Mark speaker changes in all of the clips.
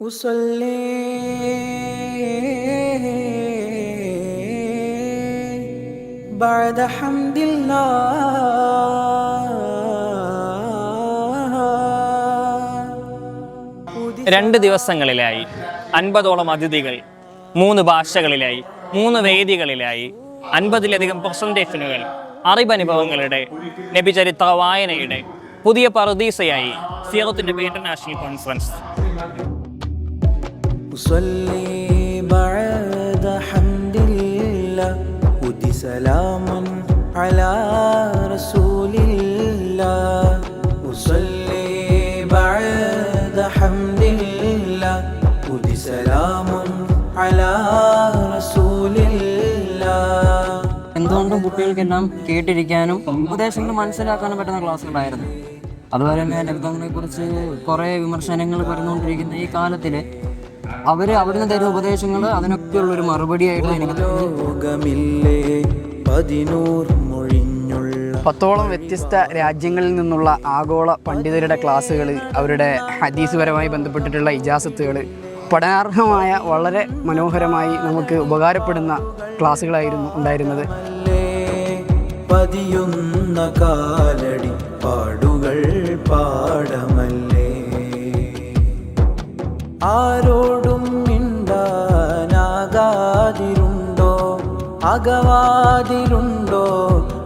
Speaker 1: أصلي بعد حمد الله
Speaker 2: രണ്ട് ദിവസങ്ങളിലായി അൻപതോളം അതിഥികൾ മൂന്ന് ഭാഷകളിലായി മൂന്ന് വേദികളിലായി അൻപതിലധികം പ്രസന്റേഷനുകൾ അറിവനുഭവങ്ങളുടെ നബിചരിത്ര വായനയുടെ പുതിയ പറുദീസയായി സിയറത്തിന്റെ ഇന്റർനാഷണൽ കോൺഫറൻസ്
Speaker 1: أصلي بعد حمد الله ودي سلام على رسول الله أصلي بعد حمد الله ودي سلام على رسول الله
Speaker 3: എന്തുകൊണ്ടും കുട്ടികൾക്കെല്ലാം കേട്ടിരിക്കാനും ഉപദേശങ്ങൾ മനസ്സിലാക്കാനും പറ്റുന്ന ക്ലാസ്സുകളായിരുന്നു അതുപോലെ തന്നെ നബിതങ്ങളെ കുറിച്ച് കുറേ വിമർശനങ്ങൾ വരുന്നുകൊണ്ടിരിക്കുന്ന ഈ കാലത്തിൽ അവർ അവിടുന്ന് തരുന്ന ഉപദേശങ്ങൾ അതിനൊക്കെയുള്ളൊരു മറുപടിയായിട്ട് എനിക്ക്
Speaker 4: പത്തോളം വ്യത്യസ്ത രാജ്യങ്ങളിൽ നിന്നുള്ള ആഗോള പണ്ഡിതരുടെ ക്ലാസ്സുകൾ അവരുടെ ഹദീസുപരമായി ബന്ധപ്പെട്ടിട്ടുള്ള ഇജാസത്തുകൾ പഠനാർഹമായ വളരെ മനോഹരമായി നമുക്ക് ഉപകാരപ്പെടുന്ന ക്ലാസ്സുകളായിരുന്നു ഉണ്ടായിരുന്നത്.
Speaker 1: പതിയുന്ന കാലടി പാടുകൾ പാടമല്ലേ ആരോടും അകവാതിരുണ്ടോ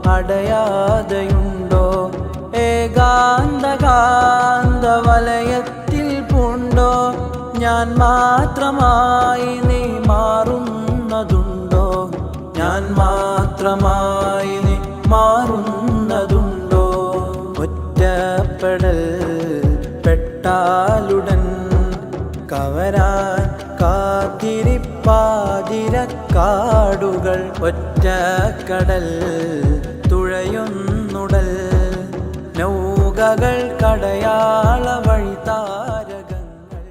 Speaker 1: അടയാതെയുണ്ടോ? ഏകാന്തകാന്ത വലയത്തിൽ പൂണ്ടോ? ഞാൻ മാത്രമായി നീ മാറുന്നതുണ്ടോ? ഞാൻ മാത്രമായി നീ മാറുന്നതുണ്ടോ? ഒറ്റപ്പെടൽ പെട്ടാലുടൻ കവരാൻ പാതിരക്കാടുകൾ ഒറ്റക്കടൽ തുഴയുന്നുടൽ. നൗകകൾ കടയാള വഴി താരകങ്ങൾ